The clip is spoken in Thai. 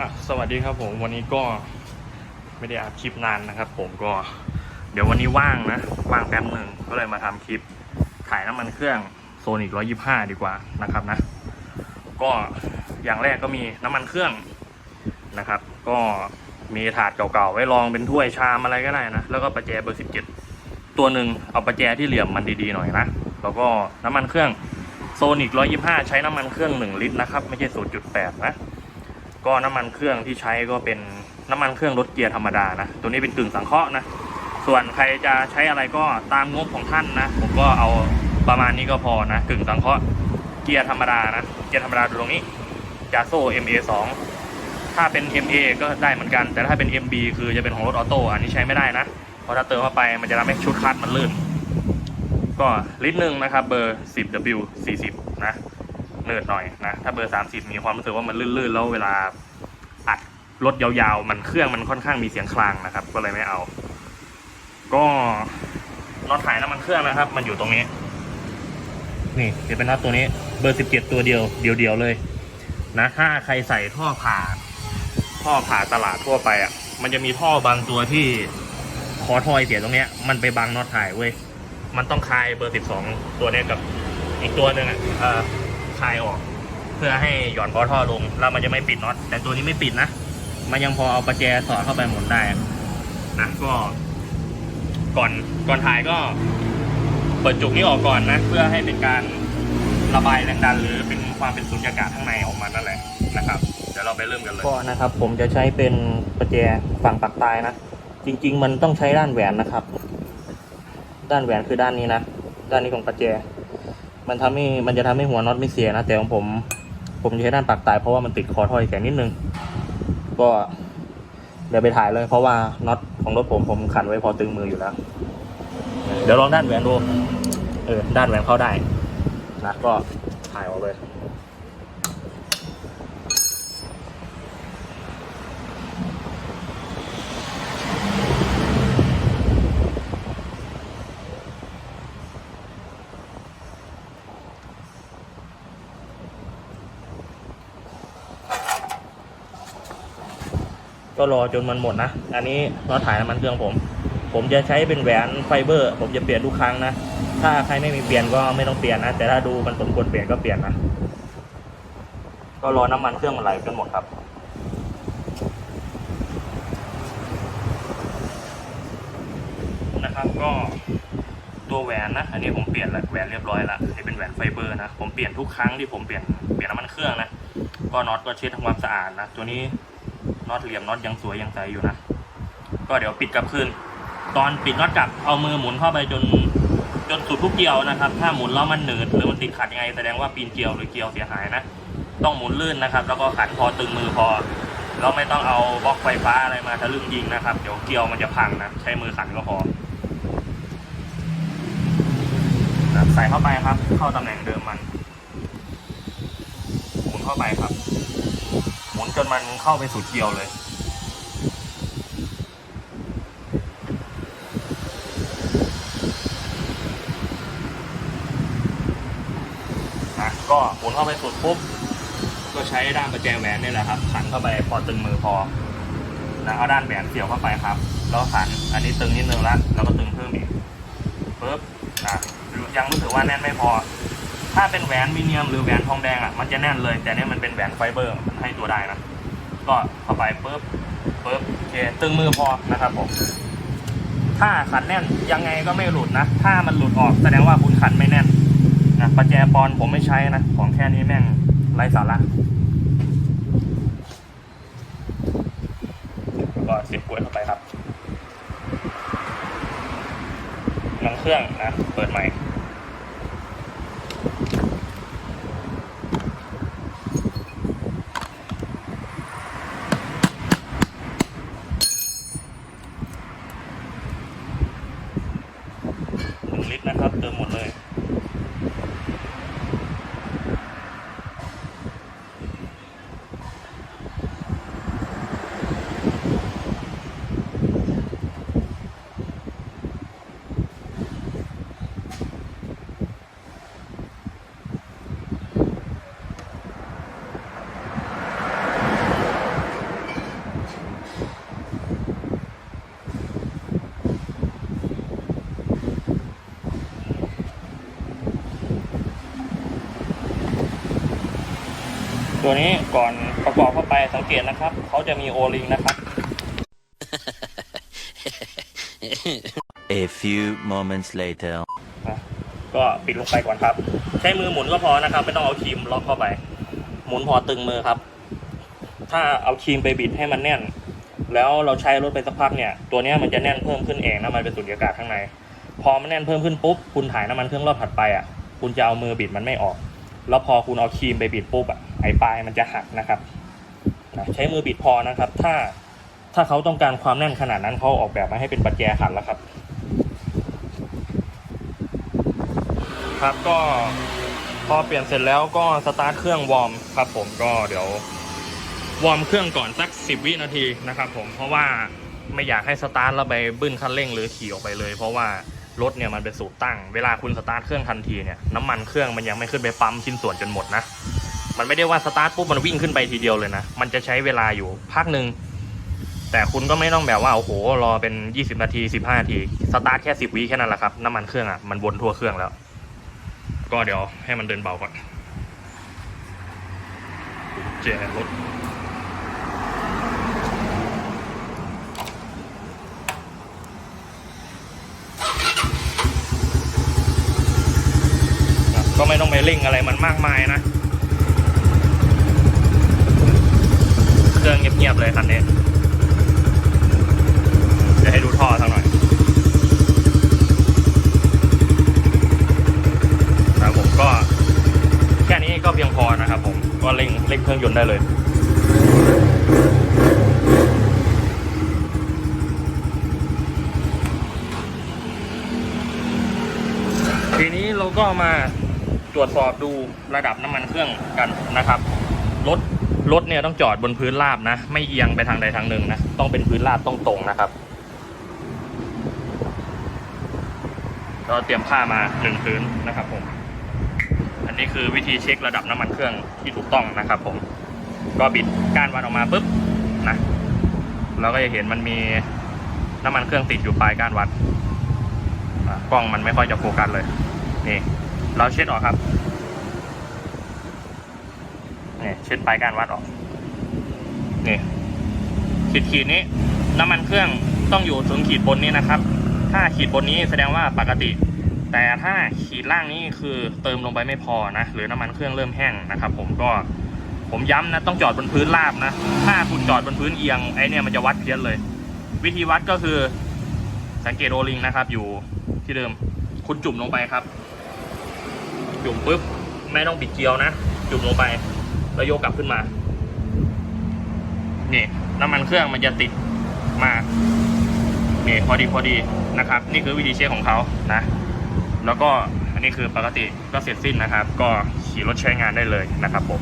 อะสวัสดีครับผมวันนี้ก็ไม่ได้อัดคลิปนานนะครับ ผมก็ เดี๋ยววันนี้ว่างนะว่างแป๊บหนึ่งก็เลยมาทำคลิปถ่ายน้ำมันเครื่องโซนิก125ดีกว่านะครับนะ ก็อย่างแรกก็มีน้ำมันเครื่องนะครับ ก็มีถาดเก่าๆไว้รองเป็นถ้วยชามอะไรก็ได้นะแล้วก็ประแจเบอร์17ตัวหนึ่งเอาประแจที่เหลี่ยมมันดีๆหน่อยนะแล้วก็น้ำมันเครื่องโซนิก125ใช้น้ำมันเครื่อง1ลิตรนะครับไม่ใช่0.8นะ ก็น้ำมันเครื่องที่ใช้ก็เป็นน้ำมันเครื่องรถเกียร์ธรรมดานะ ตัวนี้เป็นกึ่งสังเคราะห์นะ ส่วนใครจะใช้อะไรก็ตามงบของท่านนะ ผมก็เอาประมาณนี้ก็พอนะ กึ่งสังเคราะห์เกียร์ธรรมดานะ เกียร์ธรรมดาดูตรงนี้จาโซ่ MA2 ถ้าเป็น MA ก็ได้เหมือนกัน แต่ถ้าเป็น MB คือจะเป็นของรถออโต้ อันนี้ใช้ไม่ได้นะ เพราะถ้าเติมเข้าไปมันจะทำให้ชุดคัดมันลื่น ก็ลิตรหนึ่งนะครับ เบอร์ 10W 40 นะ เนิร์ดหน่อยนะถ้าเบอร์ 30 มีความรู้สึกว่ามันลื่นๆ แล้วเวลาอัดรถยาวๆ มันเครื่องมันค่อนข้างมีเสียงคลางนะครับ ก็เลยไม่เอา ก็น็อตถ่ายน้ำมันเครื่องนะครับ มันอยู่ตรงนี้ นี่จะเป็นน็อตตัวนี้เบอร์ 17 ตัวเดียวเดียวๆเลย นะถ้าใครใส่ท่อผ่าท่อผ่าตลาดทั่วไปอะ มันจะมีท่อบางตัวที่คอทอยเสียตรงเนี้ยมันไปบังน็อตถ่ายเว้ยมันต้องคลายเบอร์ 12 ตัวเนี้ยกับอีกตัวหนึ่งอะ คลายออก เพื่อให้หย่อนคอท่อลง แล้วมันจะไม่ปิดน็อตแต่ตัวนี้ไม่ปิดนะ มันยังพอเอาประแจสอดเข้าไปหมุนได้นะก็ ก่อนก่อนถ่ายก็เปิดจุกนี้ออกก่อนนะ เพื่อให้เป็นการระบายแรงดันหรือเป็นความเป็นสุญญากาศข้างในออกมานั่นแหละนะครับเดี๋ยวเราไปเริ่มกันเลยก็นะครับ ผมจะใช้เป็นประแจฝั่งปักตายนะจริง ๆ มันต้องใช้ด้านแหวนนะครับ ด้านแหวนคือด้านนี้นะด้านนี้ของประแจ มันทำให้มันจะทำให้หัวน็อตไม่เสียนะแต่ของผม ผมจะใช้ด้านปากตายเพราะว่ามันติดคอถ้อยแขนนิดนึง ก็เดี๋ยวไปถ่ายเลยเพราะว่าน็อตของรถผมผมขันไว้พอตึงมืออยู่แล้วเดี๋ยวลองด้านแหวนดูเออด้านแหวนเข้าได้นะก็ถ่ายออกเลย ก็รอจนมันหมดนะ อันนี้น็อตถ่ายน้ำมันเครื่องผม ผมจะใช้เป็นแหวนไฟเบอร์ ผมจะเปลี่ยนทุกครั้งนะ ถ้าใครไม่มีเปลี่ยนก็ไม่ต้องเปลี่ยนนะ แต่ถ้าดูมันสมควรเปลี่ยนก็เปลี่ยนนะ ก็รอน้ำมันเครื่องมันไหลจนหมดครับนะครับก็ตัวแหวนนะ อันนี้ผมเปลี่ยนแล้วแหวนเรียบร้อยละนี่เป็นแหวนไฟเบอร์นะ ผมเปลี่ยนทุกครั้งที่ผมเปลี่ยนเปลี่ยนน้ำมันเครื่องนะ ก็น็อตก็เช็ดทำความสะอาดนะ ตัวนี้ น็อตเหลี่ยมน็อตยังสวยยังใสอยู่นะ ก็เดี๋ยวปิดกลับคืน ตอนปิดน็อตกลับเอามือหมุนเข้าไปจนจนสุดทุกเกลียวนะครับ ถ้าหมุนแล้วมันหนืดหรือมันติดขัดยังไงแสดงว่าปีนเกลียวหรือเกลียวเสียหายนะ ต้องหมุนลื่นนะครับ แล้วก็ขันพอตึงมือพอเราไม่ต้องเอาบล็อกไฟฟ้าอะไรมาทะลึ่งยิงนะครับ เดี๋ยวเกลียวมันจะพังนะ ใช้มือขันก็พอใส่เข้าไปครับ เข้าตำแหน่งเดิมมัน หมุนเข้าไปครับ จนมันเข้าไปสุดเกลียวเลย นะก็หมุนเข้าไปสุดปุ๊บ ก็ใช้ด้านประแจแหวนนี่แหละครับขันเข้าไปพอตึงมือพอนะเอาด้านแหวนเกี่ยวเข้าไปครับ แล้วขันอันนี้ตึงนิดนึงละแล้วก็ตึงเพิ่มอีกปุ๊บนะยังรู้สึกว่าแน่นไม่พอ ถ้าเป็นแหวนมิเนียมหรือแหวนทองแดงอะมันจะแน่นเลย แต่เนี่ยมันเป็นแหวนไฟเบอร์มันให้ตัวได้นะ ก็เข้าไปปุ๊บปุ๊บโอเคตึงมือพอนะครับผมถ้าขันแน่นยังไงก็ไม่หลุดนะ ถ้ามันหลุดออกแสดงว่าคุณขันไม่แน่นนะประแจปอนผมไม่ใช้นะ ของแค่นี้แม่งไร้สาระก็เสิบกล้วยเข้าไปครับน้ำเครื่องนะ เปิดใหม่ ห นึ่งลิตรนะครับ เติมหมดเลย ตัวนี้ก่อนประกอบเข้าไปสังเกตนะครับเขาจะมีโอลิงนะครับ A few moments later. อะก็ปิดลงไปก่อนครับ ใช้มือหมุนก็พอนะครับ ไม่ต้องเอาครีมล็อกเข้าไป หมุนพอตึงมือครับ ถ้าเอาครีมไปบิดให้มันแน่น แล้วเราใช้รถไปสักพักเนี่ย ตัวเนี้ยมันจะแน่นเพิ่มขึ้นเองนะมันเป็นสุญญากาศข้างใน พอมันแน่นเพิ่มขึ้นปุ๊บคุณถ่ายน้ำมันเครื่องรอบถัดไปอะ คุณจะเอามือบิดมันไม่ออก แล้วพอคุณเอาครีมไปบิดปุ๊บอะไอปลายมันจะหักนะครับนะใช้มือบิดพอนะครับ ถ้าถ้าเขาต้องการความแน่นขนาดนั้นเขาออกแบบมาให้เป็นปัจแจขันแล้วครับ ครับก็พอเปลี่ยนเสร็จแล้วก็สตาร์ทเครื่องวอร์มครับ ผมก็เดี๋ยววอร์มเครื่องก่อนสัก 10 วินาทีนะครับ ผมเพราะว่าไม่อยากให้สตาร์ทแล้วไปบึ้นคันเร่งหรือขี่ออกไปเลย เพราะว่า รถเนี่ยมันเป็นสูตรตั้ง เวลาคุณสตาร์ทเครื่องทันทีเนี่ยน้ำมันเครื่องมันยังไม่ขึ้นไปปั๊มชิ้นส่วนจนหมดนะ มันไม่ได้ว่าสตาร์ทปุ๊บมันวิ่งขึ้นไปทีเดียวเลยนะ มันจะใช้เวลาอยู่พักหนึ่งแต่คุณก็ไม่ต้องแบบว่าโอ้โหรอเป็น 20 นาที 15 นาที สตาร์ทแค่ 10วิแค่นั้นแหละครับ น้ำมันเครื่องอะมันวนทั่วเครื่องแล้ว ก็เดี๋ยวให้มันเดินเบาก่อนกุญแจรถ ก็ไม่ต้องไปเร่งอะไรมันมากมายนะ เครื่องเงียบๆเลยคันนี้เดี๋ยวให้ดูท่อสักหน่อยนะครับผมก็แค่นี้ก็เพียงพอนะครับผมก็เร่งเร่งเครื่องยนต์ได้เลยทีนี้เราก็มา ตรวจสอบดูระดับน้ำมันเครื่องกันนะครับรถรถเนี่ยต้องจอดบนพื้นราบนะ ไม่เอียงไปทางใดทางหนึ่งนะ ต้องเป็นพื้นราบต้องตรงนะครับก็เตรียมผ้ามาหนึ่งพื้นนะครับผม อันนี้คือวิธีเช็คระดับน้ำมันเครื่องที่ถูกต้องนะครับผม ก็บิดก้านวัดออกมาปุ๊บนะเราก็จะเห็นมันมีน้ำมันเครื่องติดอยู่ปลายก้านวัดกล้องมันไม่ค่อยจะโฟกัสเลยนี่ เราเช็ดออกครับนี่เช็ดปลายกานวัดออกนี่ขีดขีดนี้น้ำมันเครื่องต้องอยู่ถึงขีดบนนี้นะครับ ถ้าขีดบนนี้แสดงว่าปกติ แต่ถ้าขีดล่างนี้คือเติมลงไปไม่พอนะ หรือน้ำมันเครื่องเริ่มแห้งนะครับ ผมก็ผมย้ำนะต้องจอดบนพื้นราบนะ ถ้าคุณจอดบนพื้นเอียงไอเนี่ยมันจะวัดเพี้ยนเลย วิธีวัดก็คือสังเกตโอลิงนะครับ อยู่ที่เดิมคุณจุ่มลงไปครับ จุ่มปุ๊บไม่ต้องบิดเกียวนะ จุ่มลงไป แล้วโยกกลับขึ้นมา นี่น้ำมันเครื่องมันจะติดมานี่พอดีพอดีนะครับ นี่คือวิธีเช็คของเขานะ แล้วก็อันนี้คือปกติก็เสร็จสิ้นนะครับ ก็ขี่รถใช้งานได้เลยนะครับผม